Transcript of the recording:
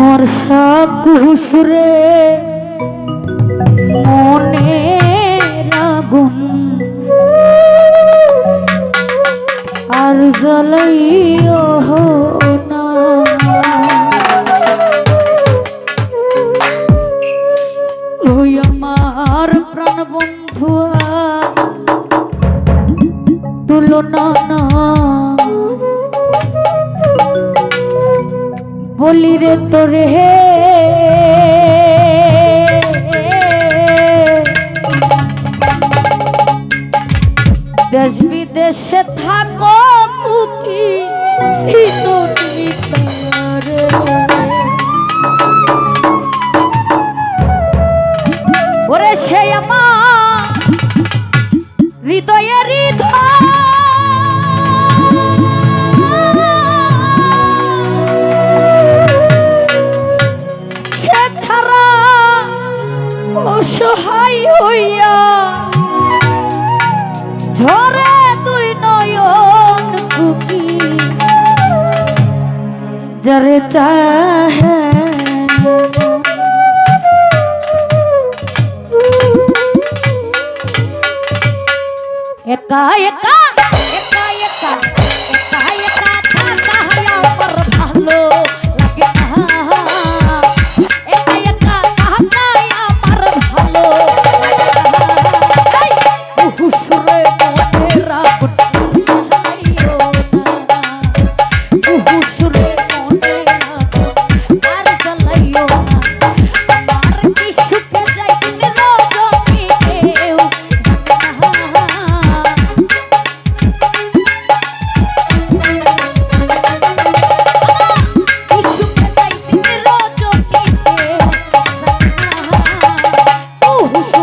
মোর সব ঘুষরে মনে রাগুন আর জ্বলাই অসহায় হইয়া। ধরে তুই নয়ন কুকি জরে চাহে। একা একা 아, 뭐, 호수